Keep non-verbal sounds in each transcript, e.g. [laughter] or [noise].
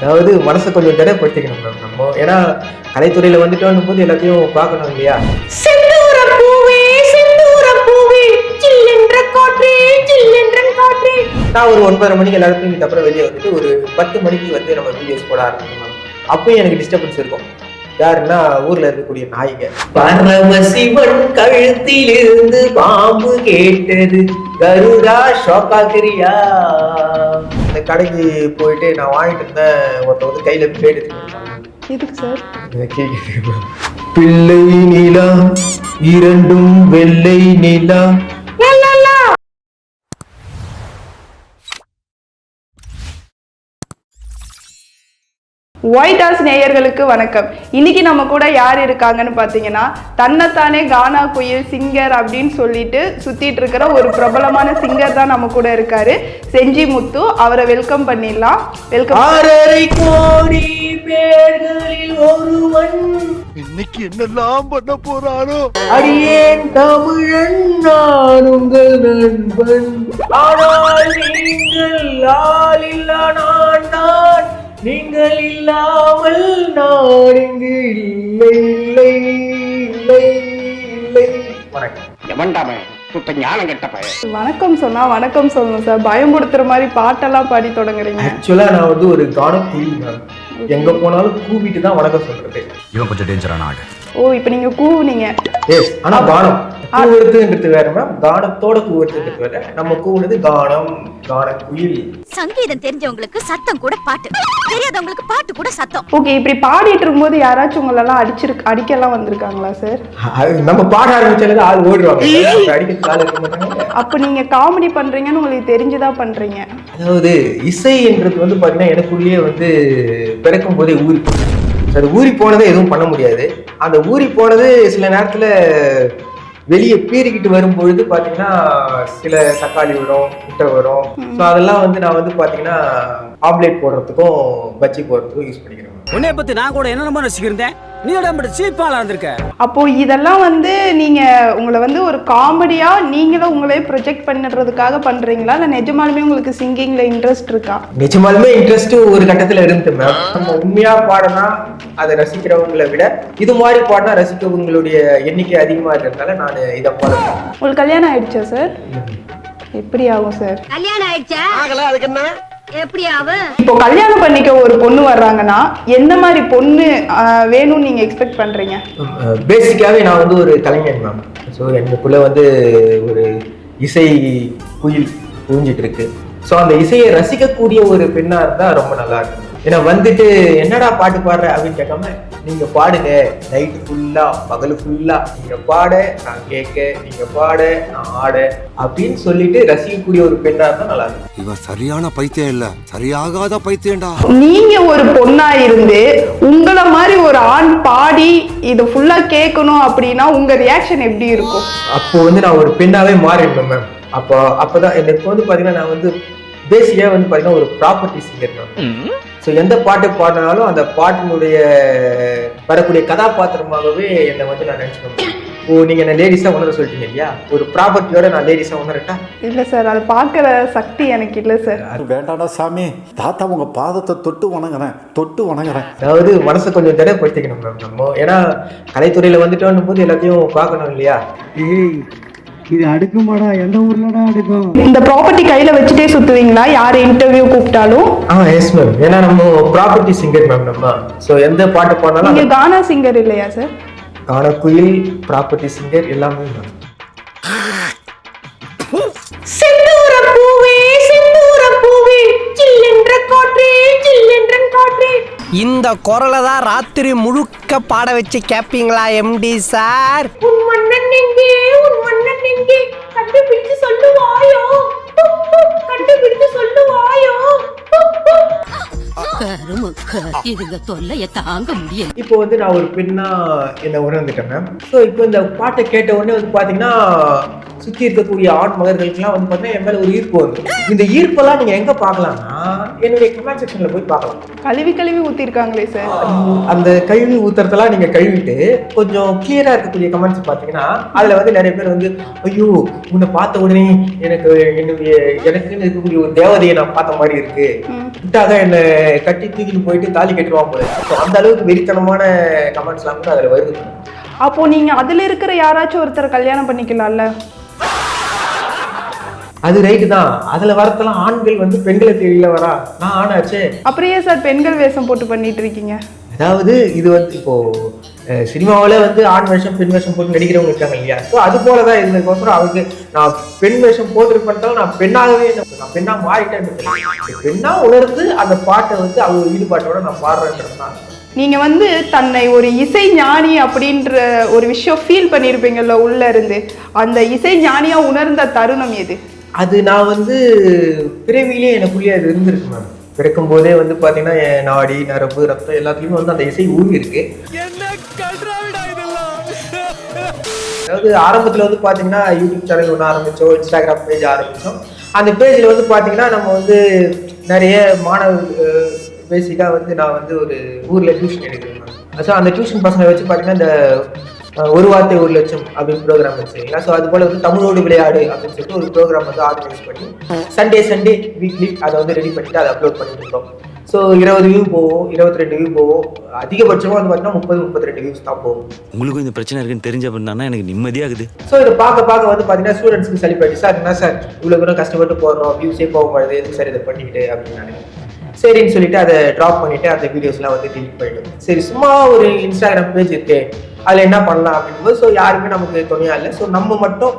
அதாவது மனசை கொஞ்சம் திடப்படுத்திக்கணும் மேம் நம்ம. ஏன்னா கலைத்துறையில வந்துட்டோம் போது எல்லாத்தையும் பார்க்கணும் இல்லையா? நான் ஒரு ஒன்பதரை மணிக்கு எல்லாரும் தூங்கிட்டு அப்புறம் வெளியே வந்துட்டு ஒரு பத்து மணிக்கு வந்து நம்ம வீடியோஸ் போட ஆரம்பிக்கணும் அப்பயும் எனக்கு டிஸ்டர்பன்ஸ் இருக்கும். யாருன்னா ஊர்ல இருக்கக்கூடிய நாய்ங்க பரமசிவன் கழுத்திலிருந்து பாம்பு கேட்டது. கருடா ஷோக்காக்கிறியா அந்த கடைக்கு போயிட்டு நான் வாங்கிட்டு இருந்தேன் ஒருத்தன் வந்து கையில பிளேட் எடுத்துக்கிட்டான் எதுக்கு சார் பிள்ளை நிலா இரண்டும் வெள்ளை நிலா ஒயிட் ஹவுஸ் நேயர்களுக்கு வணக்கம். இன்னைக்கு நம்ம கூட யார் இருக்காங்கன்னு பார்த்தீங்கன்னா தன்னைத்தானே கானா குயில் சிங்கர் அப்படின்னு சொல்லிட்டு சுத்திட்டு இருக்கிற ஒரு பிரபலமான சிங்கர் தான் நம்ம கூட இருக்காரு. செஞ்சி முத்து அவரை வெல்கம் பண்ணிடலாம். வெல்கம் ஆறரை கோடி பேர்களில் ஒருவன். இன்னைக்கு என்னெல்லாம் பண்ண போறானோ? அடியேன் தமிழன் நான் உங்கள் நண்பன். ஆனால் நீங்கள் நான் தான் நீங்கள் இல்லாமல் நான் இங்கு இல்லை இல்லை இல்லை இல்லை. வணக்கம். வணக்கம் சொன்னா வணக்கம் சொல்லணும் சார். பயம்படுத்துற மாதிரி பாட்டெல்லாம் பாடி தொடங்குறீங்க. ஆக்சுவலா நான் வந்து ஒரு கான மேம் எங்க போனாலும் கூவிட்டு தான் வணக்கம் சொல்றது. இவன் கொஞ்சம் டேஞ்சரான ஆடு ஓ இப்போ நீங்க கூவுனீங்க. எஸ் ஆனா கானம். கூவுறதுன்றது வேற மேம். கானத்தோட கூவுறதுன்றது வேற. நம்ம கூவுனது கானம் கான குயில் சங்கீதம் தெரிஞ்சவங்களுக்கு சத்தம் கூட பாட்டு. தெரியாதவங்களுக்கு பாட்டு கூட சத்தம். ஓகே இப்படி பாடிட்டு இருக்கும்போது யாராச்சும் உங்களெல்லாம் அடிச்சிருக்கு அடிக்கலாம் வந்திருக்காங்களா சார் அது நம்ம பாட ஆரம்பிச்சாலே ஆள் ஓடுவாங்க. [laughs] அப்ப அடிக்க ஆள் இருக்க மாட்டாங்க. அப்போ நீங்க காமெடி பண்றீங்கன்னு உங்களுக்கு தெரிஞ்சுதான் பண்றீங்க? அதாவது இசை என்றது வந்து பாத்தீங்கன்னா எனக்குள்ளேயே வந்து பிறக்கும் போதே ஊறி போச்சு. அது ஊறி போனதை எதுவும் பண்ண முடியாது. அந்த ஊறி போனது சில நேரத்துல வெளியே பீறிக்கிட்டு வரும்பொழுது பாத்தீங்கன்னா சில தக்காளி வரும் முட்டை வரும். ஸோ அதெல்லாம் வந்து நான் வந்து பாத்தீங்கன்னா ஆம்லேட் போடுறதுக்கும் பஜ்ஜி போடுறதுக்கும் யூஸ் பண்ணிக்கிறேன். உன்னைய பத்தி நான் கூட என்னென்னமோ ரசிக்கிறேன் நீ உடம்பு சீப்பாலா இருந்திருக்க? அப்போ இதெல்லாம் வந்து நீங்க உங்களை வந்து ஒரு காமெடியா நீங்களும் உங்களே ப்ரொஜெக்ட் பண்ணிடுறதுக்காக பண்றீங்களா? இல்ல நிஜமாலுமே உங்களுக்கு சிங்கிங்ல இன்ட்ரெஸ்ட் இருக்கா? நிஜமாலுமே இன்ட்ரெஸ்ட் ஒரு கட்டத்துல இருந்து மேம் நம்ம உண்மையா பாடினா அதை ரசிக்கிறவங்களை விட இது மாதிரி பாடினா ரசிக்கிறவங்களுடைய எண்ணிக்கை அதிகமா இருக்கிறதுனால நான் இதை பாடுறேன். உங்களுக்கு கல்யாணம் ஆயிடுச்சா சார் எப்படி ஆகும் சார் கல்யாணம் ஆயிடுச்சா? ஆகல அதுக்கு என்ன? இப்போ கல்யாணம் பண்ணிக்க ஒரு பொண்ணு வர்றாங்கன்னா எந்த மாதிரி பொண்ணு வேணும்னு நீங்க எக்ஸ்பெக்ட் பண்றீங்க? பேசிக்காவே நான் வந்து ஒரு கலைஞன் மேம் ஸோ எனக்குள்ள வந்து ஒரு இசை குயில் புரிஞ்சிட்டு இருக்கு. ஸோ அந்த இசையை ரசிக்கக்கூடிய ஒரு பெண்ணா இருந்தா ரொம்ப நல்லா இருக்கும். ஏன்னா வந்துட்டு என்னடா பாட்டு பாடுற அப்படின்னு கேட்காம நீங்க பாடுங்க. நைட்டு ஃபுல்லா பகல் ஃபுல்லா நீங்க பாட நான் கேட்க நீங்க பாட நான் ஆட அப்படின்னு சொல்லிட்டு ரசிக்கக்கூடிய ஒரு பெண்ணா இருந்தா நல்லா இருக்கும். இவன் சரியான பைத்தியம் இல்ல. சரியாகாத பைத்தியம்டா. நீங்க ஒரு பொண்ணா இருந்து உங்கள மாதிரி ஒரு ஆண் பாடி இதை ஃபுல்லா கேட்கணும் அப்படின்னா உங்க ரியாக்ஷன் எப்படி இருக்கும்? அப்போ வந்து நான் ஒரு பெண்ணாவே மாறிடுவேன் மேம் அப்போ அப்பதான் எனக்கு வந்து பாத்தீங்கன்னா நான் வந்து பேசிக்கா வந்து பாத்தீங்கன்னா ஒரு ப்ராப்பர்ட்டி சிங்கர் ஸோ எந்த பாட்டு பாடினாலும் அந்த பாட்டினுடைய வரக்கூடிய கதாபாத்திரமாகவே என்னை வந்து நான் நினைச்சுக்கணும். ஓ நீங்க என்ன லேடிஸா உணர சொல்லிட்டீங்க இல்லையா? ஒரு ப்ராப்பர்ட்டியோட நான் லேடிஸா உணரட்டா? இல்ல சார் அது பார்க்குற சக்தி எனக்கு இல்லை சார். வேண்டாடா சாமி. தாத்தா உங்க பாதத்தை தொட்டு வணங்குறேன். தொட்டு வணங்குறேன். அதாவது மனசை கொஞ்சம் திடப்படுத்திக்கணும் மேம் நம்ம. ஏன்னா கலைத்துறையில வந்துட்டோம் போது எல்லாத்தையும் பார்க்கணும் இல்லையா? இது அடுக்குமாடா எந்த ஊர்லடா அடுக்கும்? இந்த ப்ராப்பர்ட்டி கையில வச்சுட்டே சுத்துவீங்களா? யார் இன்டர்வியூ கூப்பிட்டாலும்? ஆ எஸ் மேம் ஏன்னா நம்ம ப்ராப்பர்ட்டி சிங்கர் மேம் நம்ம. ஸோ எந்த பாட்டு பாடினாலும் நீங்க கானா சிங்கர் இல்லையா சார் கானக்குயில் ப்ராப்பர்ட்டி சிங்கர் எல்லாமே மேம் செந்தூர பூவே செந்தூர பூவே சில்லென்ற காற்றே சில்லென்ற காற்றே. இந்த குரலை தான் ராத்திரி முழுக்க பாட வச்சு கேப்பீங்களா எம்டி சார் உன் மன்னன் எங்கே உன் மன்னன் எங்கே? கண்டுபிடிச்சு சொல்லுவாயோ? கண்டுபிடிச்சு சொல்லுவாயோ? இதுங்க தொல்லைய தாங்க முடியல. இப்போ வந்து நான் ஒரு பெண்ணா என்ன உணர்ந்துட்டேன் மேம் ஸோ இப்போ இந்த பாட்டை கேட்ட உடனே வந்து பார்த்தீங்கன்னா சுற்றி இருக்கக்கூடிய ஆண் மகர்களுக்கெல்லாம் வந்து பார்த்தீங்கன்னா என் மேலே ஒரு ஈர்ப்பு வந்து இந்த ஈர்ப்பெல்லாம் நீங்கள் எங்கே பார்க்கலாம்னா என்னுடைய கமெண்ட் செக்ஷன்ல போய் பார்க்கலாம். கழுவி கழுவி ஊத்திருக்காங்களே சார் அந்த கழுவி ஊத்துறதெல்லாம் நீங்க கழுவிட்டு கொஞ்சம் கிளியரா இருக்கக்கூடிய கமெண்ட்ஸ் பாத்தீங்கன்னா அதுல வந்து நிறைய பேர் வந்து ஐயோ உன்னை பார்த்த உடனே எனக்கு என்னுடைய எனக்குன்னு இருக்கக்கூடிய ஒரு தேவதையை நான் பார்த்த மாதிரி இருக்கு. விட்டாக என்னை கட்டி தூக்கிட்டு போயிட்டு தாலி கட்டுவான் போல So, அந்த அளவுக்கு வெறித்தனமான கமெண்ட்ஸ் எல்லாம் கூட அதுல வருது. அப்போ நீங்க அதுல இருக்கிற யாராச்சும் ஒருத்தரை கல்யாணம் பண்ணிக்கலாம்ல? அது ரைட்டு தான். அதுல வரத்தெல்லாம் ஆண்கள் வந்து பெண்களை தெரியல வரா. நான் ஆணாச்சே. அப்புறம் ஏன் சார் பெண்கள் வேஷம் போட்டு பண்ணிட்டு இருக்கீங்க? அதாவது இது வந்து இப்போ சினிமாவில் வந்து ஆண் வேஷம் பெண் வேஷம் போட்டு நடிக்கிறவங்க இருக்காங்க இல்லையா? ஸோ அது போல தான் இருந்ததுக்கோசரம் அவருக்கு நான் பெண் வேஷம் போட்டிருப்பேன்ட்டாலும் நான் பெண்ணாகவே. நான் பெண்ணா மாறிட்டேன் பெண்ணா உணர்ந்து அந்த பாட்டை வந்து அவங்க ஈடுபாட்டோட நான் பாடுறேன்றது தான். நீங்க வந்து தன்னை ஒரு இசை ஞானி அப்படின்ற ஒரு விஷயம் ஃபீல் பண்ணியிருப்பீங்கல்ல உள்ள இருந்து. அந்த இசை ஞானியா உணர்ந்த தருணம் எது? அது நான் வந்து பிறவியிலே எனக்குள்ளேயே அது இருந்திருக்கு மேம். பிறக்கும் போதே வந்து பார்த்தீங்கன்னா என் நாடி நரம்பு ரத்தம் எல்லாத்துலேயுமே வந்து அந்த இசை ஊறி இருக்கு. அதாவது ஆரம்பத்தில் வந்து பார்த்தீங்கன்னா யூடியூப் சேனல் ஒன்று ஆரம்பித்தோம் இன்ஸ்டாகிராம் பேஜ் ஆரம்பித்தோம் அந்த பேஜில் வந்து பார்த்தீங்கன்னா நம்ம வந்து நிறைய மாணவ பேசிக்காக வந்து நான் வந்து ஒரு ஊரில் டியூஷன் எடுக்கிறேன். ஸோ அந்த டியூஷன் பசங்களை வச்சு பார்த்தீங்கன்னா இந்த ஒரு வார்த்தை ஒரு லட்சம் அப்படின்னு ப்ரோக்ராம் வச்சுருக்கீங்களா? ஸோ அது போல் வந்து தமிழோடு விளையாடு அப்படின்னு சொல்லிட்டு ஒரு ப்ரோக்ராம் வந்து ஆர்கனைஸ் பண்ணி சண்டே சண்டே வீக்லி அதை வந்து ரெடி பண்ணிட்டு அதை அப்லோட் பண்ணிட்டு இருக்கோம். ஸோ இருபது வியூ போவோம் இருபத்தி ரெண்டு வியூ போவோம் அதிகபட்சமாக வந்து பார்த்தீங்கன்னா முப்பது முப்பத்தி ரெண்டு வியூஸ் தான் போகும். உங்களுக்கும் இந்த பிரச்சனை இருக்குன்னு தெரிஞ்ச அப்படின்னா எனக்கு நிம்மதியாகுது. ஸோ இதை பார்க்க பார்க்க வந்து பார்த்தீங்கன்னா ஸ்டூடெண்ட்ஸ்க்கு சளிப்பாயிடுச்சு சார் என்ன சார்? இவ்வளோ தூரம் கஷ்டப்பட்டு போடுறோம் வியூஸே போக மாட்டேது எதுக்கு சார் இதை பண்ணிக்கிட்டு? அப்படின்னு சரின்னு சொல்லிட்டு அதை ட்ராப் பண்ணிட்டு அந்த வீடியோஸ்லாம் வந்து delete பண்ணிட்டோம் சரி சும்மா ஒரு இன்ஸ்டாகிராம் பேஜ் இருக்கு. அதில் என்ன பண்ணலாம் அப்படிங்கும்போது ஸோ யாருமே நமக்கு துணையா இல்லை. ஸோ நம்ம மட்டும்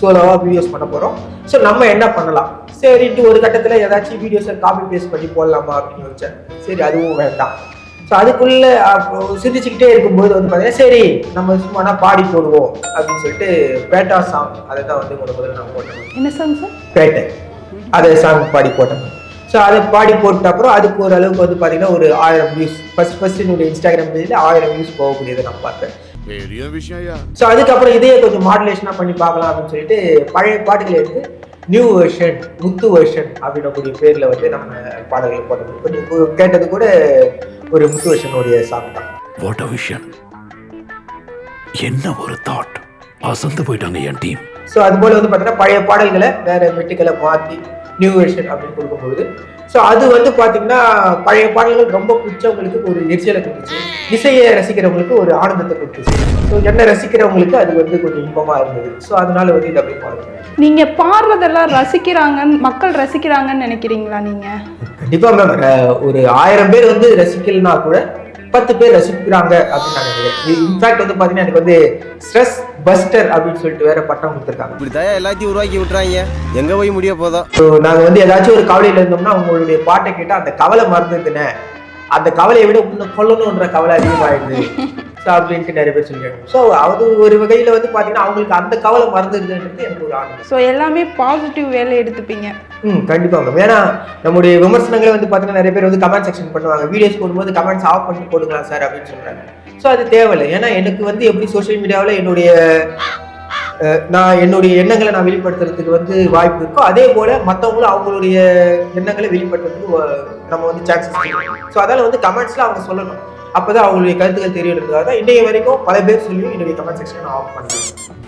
சோலோவாக வீடியோஸ் பண்ண போகிறோம் ஸோ நம்ம என்ன பண்ணலாம்? சரின்ட்டு ஒரு கட்டத்தில் ஏதாச்சும் வீடியோஸை காப்பி பேஸ்ட் பண்ணி போடலாமா அப்படின்னு யோசிச்சேன். சரி அதுவும் வேண்டாம். ஸோ அதுக்குள்ள அப்போ சிந்திச்சுக்கிட்டே இருக்கும்போது வந்து பார்த்தீங்கன்னா சரி நம்ம சும்மானா பாடி போடுவோம் அப்படின்னு சொல்லிட்டு பேட்டா சாங் அதை தான் வந்து முதல் முதல்ல நான் போட்டேன். என்ன சாங் சார் பேட்டை. அதை சாங் பாடி போட்டேன். ஸோ அதை பாடி போட்ட அப்புறம் அதுக்கு ஒரு அளவுக்கு வந்து பார்த்தீங்கன்னா ஒரு ஆயிரம் வியூஸ் ஃபர்ஸ்ட் ஃபர்ஸ்ட் என்னுடைய இன்ஸ்டாகிராம் பேஜில் ஆயிரம் வியூஸ் போகக்கூடியதை நான் பார்த்தேன். பெரிய விஷயம் ஸோ அதுக்கப்புறம் இதையே கொஞ்சம் மாடுலேஷனாக பண்ணி பார்க்கலாம் அப்படின்னு சொல்லிட்டு பழைய பாட்டுகளை எடுத்து நியூ வெர்ஷன் முத்து வெர்ஷன் அப்படின்னக்கூடிய பேரில் வந்து நம்ம பாடல்களை போட்டோம் கேட்டது கூட ஒரு முத்து வெர்ஷனுடைய சாங் தான். வாட் அ விஷன் என்ன ஒரு தாட் அசந்து போயிட்டாங்க என் டீம் ஸோ அது போல வந்து பார்த்தீங்கன்னா பழைய பாடல்களை வேற மெட்டுக்களை மாற்றி நியூ வெர்ஷன் அப்படின்னு கொடுக்கும்பொழுது. ஸோ அது வந்து பார்த்தீங்கன்னா பழைய பாடல்கள் ரொம்ப பிடிச்சவங்களுக்கு ஒரு எரிச்சலை கொடுத்துச்சு. இசையை ரசிக்கிறவங்களுக்கு ஒரு ஆனந்தத்தை கொடுத்துச்சு. ஸோ என்ன ரசிக்கிறவங்களுக்கு அது வந்து கொஞ்சம் இன்பமாக இருந்தது. ஸோ அதனால வந்து இது அப்படி பாடுறேன் நீங்க பாடுறதெல்லாம் ரசிக்கிறாங்கன்னு மக்கள் ரசிக்கிறாங்கன்னு நினைக்கிறீங்களா நீங்க? கண்டிப்பா மேம் ஒரு ஆயிரம் பேர் வந்து ரசிக்கலனா கூட பத்து பேர் ரசிக்கிறாங்க அப்படின்னு நான் நினைக்கிறேன். இன்ஃபேக்ட் வந்து பாத்தீங்கன்னா எனக்கு வந்து ஸ்ட்ரெஸ் பஸ்டர் அப்படின்னு சொல்லிட்டு வேற பட்டம் கொடுத்துருக்காங்க. இப்படி தான் எல்லாத்தையும் உருவாக்கி விட்டுறாங்க. எங்க போய் முடிய போதோ? ஸோ நாங்க வந்து ஏதாச்சும் ஒரு கவலையில இருந்தோம்னா உங்களுடைய பாட்டை கேட்டா அந்த கவலை மறந்துதுன்னு அந்த கவலையை விட இன்னும் கொல்லணுன்ற கவலை அதிகமாயிடுது. [laughs] அப்படின்ட்டு நிறைய பேர் சொல்லியிருக்காங்க ஸோ அது ஒரு வகையில வந்து பாத்தீங்கன்னா அவங்களுக்கு அந்த கவலை மறந்துடுதுன்றது எனக்கு ஒரு ஆனந்தம் ஸோ எல்லாமே பாசிட்டிவ் வேலை எடுத்துப்பீங்க. ம் கண்டிப்பா மேம் ஏன்னா நம்முடைய விமர்சனங்களை வந்து பார்த்தீங்கன்னா நிறைய பேர் வந்து கமெண்ட் செக்ஷன் பண்ணுவாங்க. வீடியோஸ் போடும்போது கமெண்ட்ஸ் ஆஃப் பண்ணி போடுங்களா சார் அப்படின்னு சொல்றாங்க. ஸோ அது தேவையில்லை. ஏன்னா எனக்கு வந்து எப்படி சோஷியல் மீடியாவில் என்னுடைய நான் என்னுடைய எண்ணங்களை நான் வெளிப்படுத்துறதுக்கு வந்து வாய்ப்பு இருக்கோ அதே போல மற்றவங்களும் அவங்களுடைய எண்ணங்களை வெளிப்படுத்துறதுக்கு நம்ம வந்து சான்சஸ் ஸோ அதனால வந்து கமெண்ட்ஸ்ல அவங்க சொல்லணும். அப்பதான் அவங்களுடைய கருத்துக்கள் தெரியறதுக்காக தான் இன்றைய வரைக்கும் பல பேர் சொல்லியும் என்னுடைய கமெண்ட் செக்ஷன் ஆஃப் பண்ணுறேன்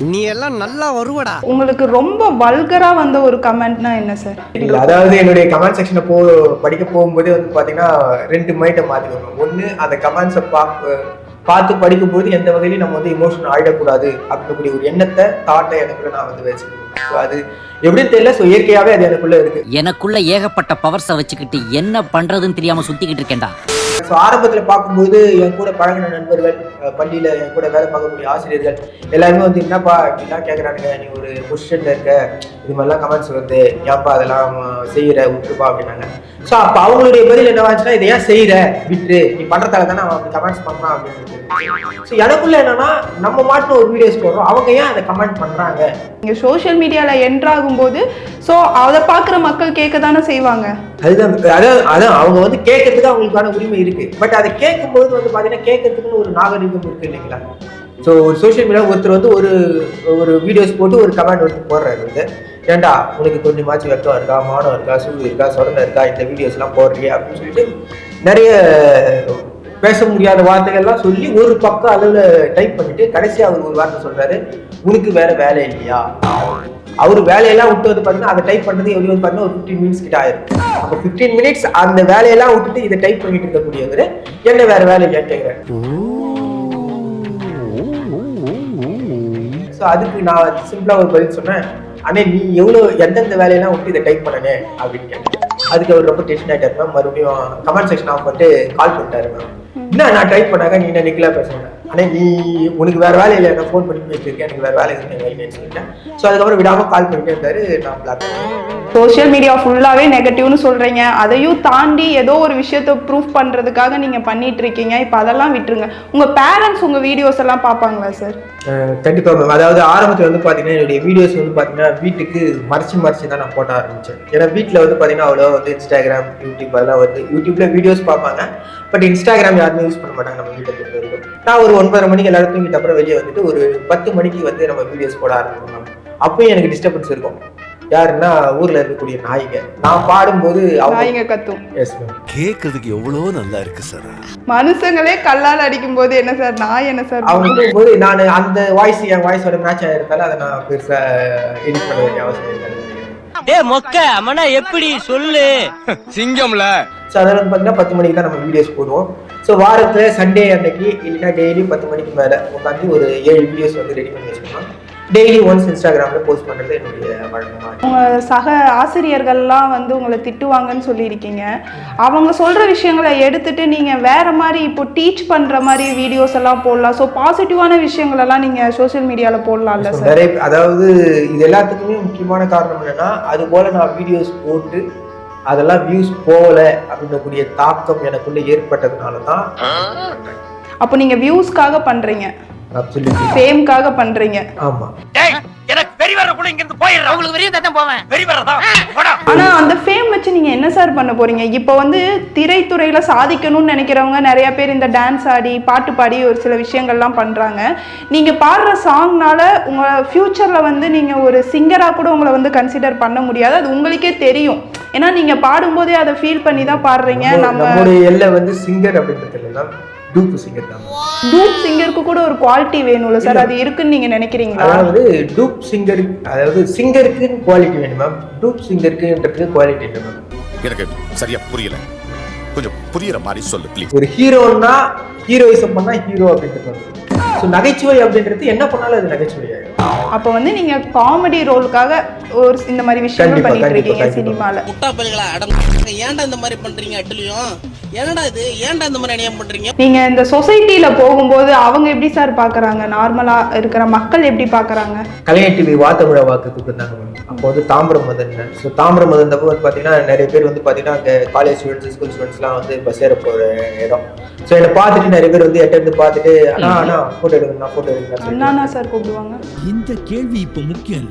நீ எல்லாம் நல்லா வருவடா. உங்களுக்கு ரொம்ப வல்கரா வந்த ஒரு கமெண்ட்னா என்ன சார் இல்ல அதாவது என்னுடைய கமெண்ட் செக்ஷனை போ படிக்க போகும்போதே வந்து பாத்தீங்கன்னா ரெண்டு மைண்டை மாத்திக்கணும் ஒண்ணு அந்த கமெண்ட்ஸை பார்க்க பார்த்து படிக்கும்போது எந்த வகையிலும் நம்ம வந்து இமோஷன் ஆயிடக்கூடாது அப்படிங்கக்கூடிய ஒரு எண்ணத்தை தாட்டை எனக்குள்ள நான் வந்து வச்சுக்கணும் ஸோ அது எப்படின்னு தெரியல. ஸோ இயற்கையாவே அது எனக்குள்ள இருக்கு. எனக்குள்ள ஏகப்பட்ட பவர்ஸை வச்சுக்கிட்டு என்ன பண்றதுன்னு தெரியாம சுத்திக்கிட்டு இருக்கேன்டா. ஸோ ஆரம்பத்தில் பார்க்கும்போது என் கூட பழகின நண்பர்கள் பள்ளியில என் கூட வேலை பார்க்கக்கூடிய ஆசிரியர்கள் எல்லாருமே வந்து என்னப்பா இப்படிலாம் கேட்குறானுங்க நீ ஒரு பொசிஷன்ல இருக்க. இது மாதிரிலாம் கமெண்ட்ஸ் வருது ஏன்ப்பா அதெல்லாம் அஹ், செய்யற? விட்டுருப்பா அப்படின்னாங்க. ஸோ அப்போ அவங்களுடைய பதில் என்னவாச்சுன்னா இதை ஏன் செய்யற? விட்டுரு. நீ பண்றதால தானே அவன் கமெண்ட்ஸ் பண்றான் அப்படின்னு ஸோ எனக்குள்ள என்னன்னா நம்ம மாட்டு ஒரு வீடியோஸ் போடுறோம். அவங்க ஏன் அதை கமெண்ட் பண்றாங்க? நீங்க சோஷியல் மீடியால என்ட்ராகும் போது ஸோ அதை பார்க்குற மக்கள் கேட்க தானே செய்வாங்க. அதுதான் அதான் அதான் அவங்க வந்து கேட்கறதுக்கு அவங்களுக்கான உரிமை இருக்கு. பட் அதை கேட்கும்போது வந்து பாத்தீங்கன்னா கேட்கறதுக்குன்னு ஒரு நாகரிகம் இருக்கு இல்லைங்களா? ஸோ ஒரு சோஷியல் மீடியா ஒருத்தர் வந்து ஒரு ஒரு வீடியோஸ் போட்டு ஒரு கமெண்ட் வந்து போடுறாரு வந்து. ஏண்டா உனக்கு கொஞ்சமாச்சும் வெக்கம் இருக்கா மானம் இருக்கா சூடு இருக்கா சொரணை இருக்கா இந்த வீடியோஸ்லாம் போடுறியா அப்படின்னு சொல்லிட்டு நிறைய பேச முடியாத வார்த்தைகள்லாம் சொல்லி ஒரு பக்கம் அளவில் டைப் பண்ணிட்டு கடைசியாக அவர் ஒரு வார்த்தை சொல்றாரு உனக்கு வேற வேலை இல்லையா? அவர் வேலையெல்லாம் விட்டு வந்து பார்த்தீங்கன்னா அதை டைப் பண்ணுறது எப்படி வந்து பார்த்தீங்கன்னா ஒரு ஃபிஃப்டீன் மினிட்ஸ் கிட்ட ஆயிரும். அப்போ ஃபிஃப்டீன் மினிட்ஸ் அந்த வேலையெல்லாம் விட்டுட்டு இதை டைப் பண்ணிட்டு இருக்கக்கூடியவர் என்ன வேற வேலை இல்லையான்னு ஸோ அதுக்கு நான் சிம்பிளாக ஒரு பதில் சொன்னேன். அண்ணே நீ எவ்வளோ எந்தெந்த வேலையெல்லாம் விட்டு இதை டைப் பண்ணனே அப்படின்னு கேட்டேன். அதுக்கு அவர் ரொம்ப டென்ஷன் ஆகிட்டார் மேம் மறுபடியும் கமெண்ட் செக்ஷன் ஆஃப் பண்ணிட்டு கால் பண்ணிட்டாரு மேம் என்ன நான் டைப் பண்ணாங்க? நீ என்ன நிக்கலா அண்ணே நீ உனக்கு வேற வேலை இல்லை நான் ஃபோன் பண்ணி பேசியிருக்கேன் எனக்கு வேற வேலை இருக்கு வைங்கன்னு சொல்லிட்டேன். ஸோ அதுக்கப்புறம் விடாமல் கால் பண்ணிட்டே இருந்தாரு நான் பிளாக் சோஷியல் மீடியா ஃபுல்லாவே நெகட்டிவ்னு சொல்றீங்க. அதையும் தாண்டி ஏதோ ஒரு விஷயத்த ப்ரூஃப் பண்றதுக்காக நீங்க பண்ணிட்டு இருக்கீங்க. இப்போ அதெல்லாம் விட்டுருங்க. உங்க பேரண்ட்ஸ் உங்க வீடியோஸ் எல்லாம் பார்ப்பாங்களா சார் அஹ் கண்டிப்பா மேம் அதாவது ஆரம்பத்துல வந்து பாத்தீங்கன்னா என்னுடைய வீடியோஸ் வந்து பாத்தீங்கன்னா வீட்டுக்கு மறைச்சு மறைச்சு தான் நான் போட ஆரம்பிச்சேன். ஏன்னா வீட்ல வந்து பாத்தீங்கன்னா அவ்வளோ வந்து இன்ஸ்டாகிராம் யூடியூப் அதெல்லாம் வந்து யூடியூப்ல வீடியோஸ் பார்ப்பாங்க. பட் இன்ஸ்டாகிராம் யாருமே யூஸ் பண்ண மாட்டாங்க நம்ம வீட்டை பொறுத்த வரைக்கும் நான் ஒரு ஒன்பதரை மணிக்கு எல்லாரும் தூங்கிட்ட அப்புறம் வெளியே வந்துட்டு ஒரு பத்து மணிக்கு வந்து நம்ம வீடியோஸ் போட ஆரம்பிப்போம் அப்பயும் எனக்கு டிஸ்டர்பன்ஸ் இருக்கும். யாருன்னா ஊர்ல இருக்கக்கூடிய நாய்ங்க நான் பாடும்போது நாய்ங்க கத்தும். எஸ் மேம் கேட்கறதுக்கு எவ்வளோ நல்லா இருக்கு சார் மனுஷங்களே கல்லால் அடிக்கும் போது என்ன சார் நாய் என்ன சார் அவங்க போகும்போது நான் அந்த வாய்ஸ் என் வாய்ஸோட மேட்ச் ஆயிருந்தாலும் அதை நான் பெருசா எடிட் பண்ண வேண்டிய அவசியம் இல்லை. டே மொக்க அம்மனா எப்படி? சொல்லு. சிங்கம்ல வந்து பார்த்தீங்கன்னா பத்து மணிக்கு தான் நம்ம வீடியோஸ் போடுவோம். ஸோ வாரத்தில் சண்டே அன்னைக்கு இல்லைன்னா டெய்லி பத்து மணிக்கு மேலே உட்காந்து ஒரு ஏழு வீடியோஸ் வந்து ரெடி பண்ணி வச்சுக்கணும். டெய்லி ஒன்ஸ் இன்ஸ்டாகிராமில் போஸ்ட் பண்ணுறது என்னுடைய வழக்கமாக உங்க சக ஆசிரியர்கள்லாம் வந்து உங்களை திட்டுவாங்கன்னு சொல்லியிருக்கீங்க. அவங்க சொல்ற விஷயங்களை எடுத்துட்டு நீங்க வேற மாதிரி இப்போ டீச் பண்ற மாதிரி வீடியோஸ் எல்லாம் போடலாம். ஸோ பாசிட்டிவான விஷயங்கள் எல்லாம் நீங்க சோஷியல் மீடியால போடலாம்ல சார் நிறைய அதாவது இது எல்லாத்துக்குமே முக்கியமான காரணம் என்னன்னா அது போல நான் வீடியோஸ் போட்டு அதெல்லாம் வியூஸ் போகல அப்படின்னக்கூடிய தாக்கம் எனக்குள்ள ஏற்பட்டதுனால தான் அப்போ நீங்க வியூஸ்க்காக பண்றீங்க. அப்சல்யூட்லி ஃபேம்க்காக பண்றீங்க. எனக்கு வெறி வர கூட இங்க இருந்து போயிடுறேன் உங்களுக்கு வெறியும் தத்தம் போவேன். வெறி வரதா போடா ஆனா அந்த ஃபேம் வச்சு நீங்க என்ன சார் பண்ண போறீங்க? இப்போ வந்து திரைத்துறையில சாதிக்கணும்னு நினைக்கிறவங்க நிறைய பேர் இந்த டான்ஸ் ஆடி பாட்டு பாடி ஒரு சில விஷயங்கள்லாம் பண்றாங்க. நீங்க பாடுற சாங்னால உங்க ஃபியூச்சர்ல வந்து நீங்க ஒரு சிங்கரா கூட உங்களை வந்து கன்சிடர் பண்ண முடியாது. அது உங்களுக்கே தெரியும். ஏன்னா நீங்க பாடும்போதே அதை ஃபீல் பண்ணி தான் பாடுறீங்க. நம்ம- எல்லை வந்து சிங்கர் அப்படின்றது டூப்பு சிங்கர் தான். டூப் சிங்கருக்கு கூட ஒரு குவாலிட்டி வேணும்ல சார்? அது இருக்குன்னு நீங்க நினைக்கிறீங்களா? அதாவது டூப் சிங்கர் அதாவது சிங்கருக்கு குவாலிட்டி வேணும்? மேம் டூப் சிங்கருக்குன்றது குவாலிட்டி இல்லை மேம் எனக்கு சரியா புரியல. கொஞ்சம் புரியுற மாதிரி சொல்லு ப்ளீஸ் ஒரு ஹீரோன்னா ஹீரோயிசம் பண்ணா ஹீரோ அப்படின்றது ஸோ நகைச்சுவை அப்படின்றது என்ன பண்ணாலும் அது நகைச்சுவை அப்போ வந்து நீங்க காமெடி ரோலுக்காக ஒரு இந்த மாதிரி விஷயங்கள் கண்டிப்பா, பண்ணிட்டு இருக்கீங்க. சினிமால. முட்டா பல்களா அடம் ஏன்டா இந்த மாதிரி பண்றீங்க அட்டுலியும்? என்னடா இது? ஏன்டா இந்த மாதிரி அநியாயம் பண்றீங்க? நீங்க இந்த சொசைட்டில போகும்போது அவங்க எப்படி சார் பாக்குறாங்க? நார்மலா இருக்கிற மக்கள் எப்படி பாக்குறாங்க? கலைஞர் டிவி வாத்தமிழ வாக்கு கூப்பிட்டுருந்தாங்க அப்போ வந்து தாம்பரம் மதன் ஸோ தாம்பரம் மதன் தப்போ வந்து பார்த்தீங்கன்னா நிறைய பேர் வந்து பார்த்தீங்கன்னா அங்கே காலேஜ் ஸ்டூடெண்ட்ஸ் ஸ்கூல் ஸ்டூடெண்ட்ஸ்லாம் வந்து பஸ் ஏற போகிற இடம். ஸோ என்னை பார்த்துட்டு நிறைய பேர் வந்து எட்ட இருந்து பார்த்துட்டு அண்ணா அண்ணா ஃபோட்டோ எடுங்கண்ணா ஃபோட்டோ எடுங்கண்ணா. அண்ணானா சார் கூப்பிடுவாங்க. இந்த கேள்வி இப்ப முக்கியம்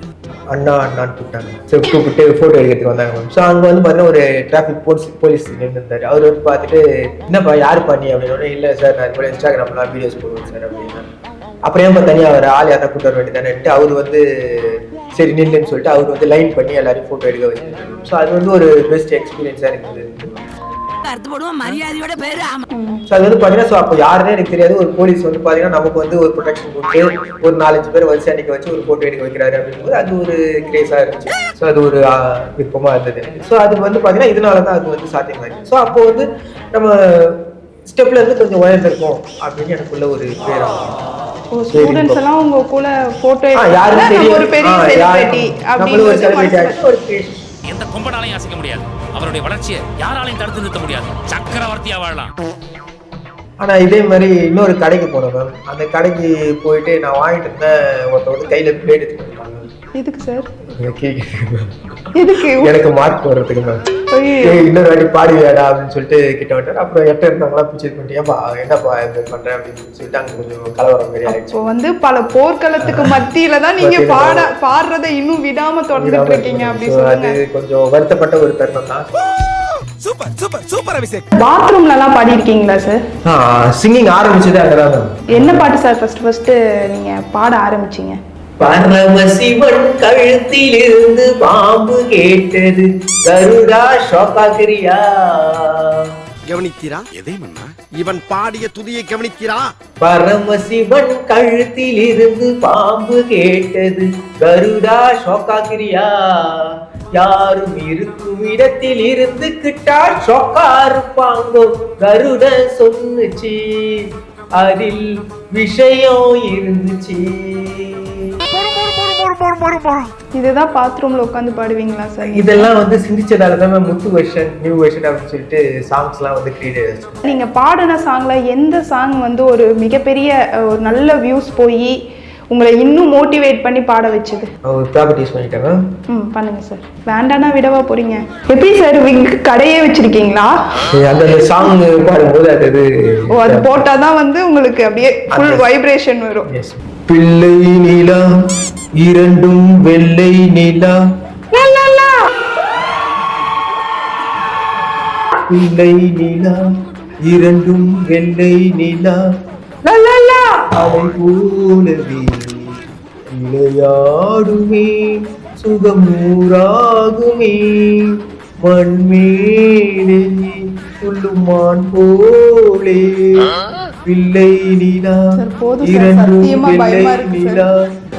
அண்ணா அண்ணான்னு கூப்பிட்டாங்க. ஸோ கூப்பிட்டு ஃபோட்டோ எடுக்கிறதுக்கு வந்தாங்க மேம் ஸோ அங்கே வந்து பார்த்தீங்கன்னா ஒரு டிராஃபிக் போலீஸ் போலீஸ் நின்றுருந்தாரு அவர் வந்து பார்த்துட்டு என்னப்பா யார் பண்ணி அப்படின்னு இல்லை சார் நான் இப்போ இன்ஸ்டாகிராம்லாம் வீடியோஸ் போடுவேன் சார் அப்படின்னா. அப்புறம் ஏன் தனியாக வர ஆள் யாரா கூட்டு வர வேண்டியதானேட்டு அவர் வந்து சரி நில்லுன்னு சொல்லிட்டு அவர் வந்து லைன் பண்ணி எல்லாரையும் ஃபோட்டோ எடுக்க வச்சாரு ஸோ அது வந்து ஒரு பெஸ்ட் எக்ஸ்பீரியன்ஸாக இருக்குது. ஸோ அது வந்து பார்த்தீங்கன்னா ஸோ அப்போ யாருன்னே எனக்கு தெரியாது. ஒரு போலீஸ் வந்து பார்த்தீங்கன்னா நமக்கு வந்து ஒரு ப்ரொடெக்ஷன் கொடுத்து ஒரு நாலஞ்சு பேர் வரிசை அன்னைக்கு வச்சு ஒரு ஃபோட்டோ எடுக்க வைக்கிறாரு அப்படிங்கும்போது அது ஒரு கிரேஸாக இருந்துச்சு. ஸோ அது ஒரு ஆ, விருப்பமா இருந்தது. ஸோ அது வந்து பார்த்தீங்கன்னா இதனால தான் அது வந்து சாத்தியமாயிடுச்சு ஸோ அப்போ வந்து நம்ம ஸ்டெப்ல இருந்து கொஞ்சம் உயர்ந்திருக்கோம் அப்படின்னு எனக்குள்ள ஒரு பேர் ஸ்டூடெண்ட்ஸ் எல்லாம் உங்க கூட போட்டோ தெரியும் ஒரு பெரிய செலிபிரிட்டி அப்படின்னு. எந்த கொம்பனாலையும் அசைக்க முடியாது. அவருடைய வளர்ச்சியை யாராலையும் தடுத்து நிறுத்த முடியாது. சக்கரவர்த்தியா வாழலாம். ஆனா இதே மாதிரி இன்னொரு கடைக்கு போனோம் மேம். அந்த கடைக்கு போயிட்டு நான் வாங்கிட்டு இருந்தேன் ஒருத்தர் வந்து கையில பிளேட் எடுத்துட்டு வந்தாங்க. எதுக்கு சார்? எனக்கு எதுக்கு? எனக்கு மார்க் வர்றதுக்கு மேம். இன்னொரு வாட்டி பாடுவியாடா அப்படின்னு சொல்லிட்டு கிட்ட வந்துட்டார் அப்புறம் எட்ட இருந்தவங்களாம் பிடிச்சி பண்ணிட்டு ஏன்பா என்னப்பா இது பண்றேன் அப்படின்னு சொல்லிட்டு அங்க கொஞ்சம் கலவரம் மாதிரி ஆயிடுச்சு. இப்போ வந்து பல போர்க்களத்துக்கு [laughs] மத்தியில தான் நீங்க பாட பாடுறதை இன்னும் விடாம தொடர்ந்துட்டு இருக்கீங்க அப்படி So, அது சொல்லுங்க. கொஞ்சம் வருத்தப்பட்ட ஒரு தருணம் தான். Super super super Abhishek. பாத்ரூம்ல எல்லாம் பாடிருக்கீங்களா சார் சிங்கிங் ஆரம்பிச்சது அங்கதான் என்ன பாட்டு சார் ஃபர்ஸ்ட் ஃபர்ஸ்ட் நீங்க பாட ஆரம்பிச்சீங்க? பரமசிவன் கழுத்திலிருந்து பாம்பு கேட்டது. கருடா ஷோகாகிரியா கவனித்தீரா? எதை மன்னா? இவன் பாடிய துதியை கவனித்தீரா? பரமசிவன் கழுத்திலிருந்து பாம்பு கேட்டது. கருடா ஷோகாகிரியா யாரும் இருக்கும் இடத்தில் இருந்து கிட்டா ஷோக்கா இருப்பாங்கோ. கருட சொன்னுச்சு. அதில் விஷயம் இருந்துச்சு. இதுதான் பாத்ரூம்ல உட்காந்து பாடுவீங்களா சார்? இதெல்லாம் வந்து சிந்திச்சதால தான் முத்து வெர்ஷன் நியூ வெர்ஷன் அப்படின்னு சொல்லிட்டு சாங்ஸ்லாம் வந்து கிரியேட் ஆச்சு நீங்க பாடின சாங்ல எந்த சாங் வந்து ஒரு மிகப்பெரிய ஒரு நல்ல வியூஸ் போய் உங்களை இன்னும் மோட்டிவேட் பண்ணி பாட வச்சது? ப்ராப்பர்ட்டிஸ் பண்ணிட்டாங்க ம் பண்ணுங்க சார். வேண்டானா விடவா போறீங்க. எப்படி சார் விங்க் கடையே வச்சிருக்கீங்களா? அந்த சாங் பாடும்போது அது ஓ அது போட்டாதான் வந்து உங்களுக்கு அப்படியே ஃபுல் வைப்ரேஷன் வரும். பிள்ளை நிலா இரண்டும் வெள்ளை நிலா. பிள்ளை நிலா இரண்டும் வெள்ளை நிலா. அதை போலவே விளையாடுமே சுகமூராகுமே மண்மேலே துள்ளுமான் போலே. பிள்ளை நிலா. இரண்டும் சத்தியமா பயமா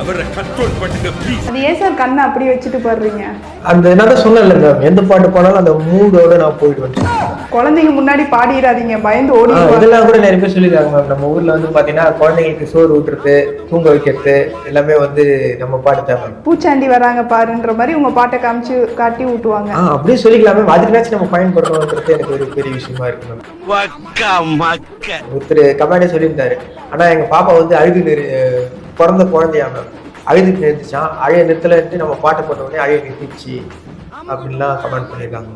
அது ஏன் சார் கண்ணை அப்படியே வச்சுட்டு பாடுறீங்க? அந்த நான் தான் சொன்னேன்ல மேம் எந்த பாட்டு பாடாலும் அந்த மூடோட நான் போயிடுவேன் குழந்தைங்க முன்னாடி பாடிடாதீங்க பயந்து ஓடிடுவாங்க. இதெல்லாம் கூட நிறைய பேர் சொல்லியிருக்காங்க மேம். நம்ம ஊர்ல வந்து பாத்தீங்கன்னா குழந்தைங்களுக்கு சோறு ஊட்டுறது தூங்க வைக்கிறது எல்லாமே வந்து நம்ம பாட்டு தான் மேம். பூச்சாண்டி வராங்க பாருன்ற மாதிரி உங்க பாட்டை காமிச்சு காட்டி ஊட்டுவாங்க. அப்படியே சொல்லிக்கலாம். மேம் அதுக்குனாச்சும் நம்ம பயன்படுறோம்ன்றது எனக்கு ஒரு பெரிய விஷயமா இருக்கு மேம். ஒருத்தர் கமெண்டே சொல்லியிருந்தாரு. ஆனா எங்க பாப்பா வந்து அழுகு நிறு பிறந்த குழந்தையா மேம் அழுது நிறுத்துச்சான் அழைய நிறுத்தலன்ட்டு நம்ம பாட்டு போட்ட உடனே அழைய நிறுத்திச்சு அப்படின்லாம் கமெண்ட் பண்ணியிருக்காங்க.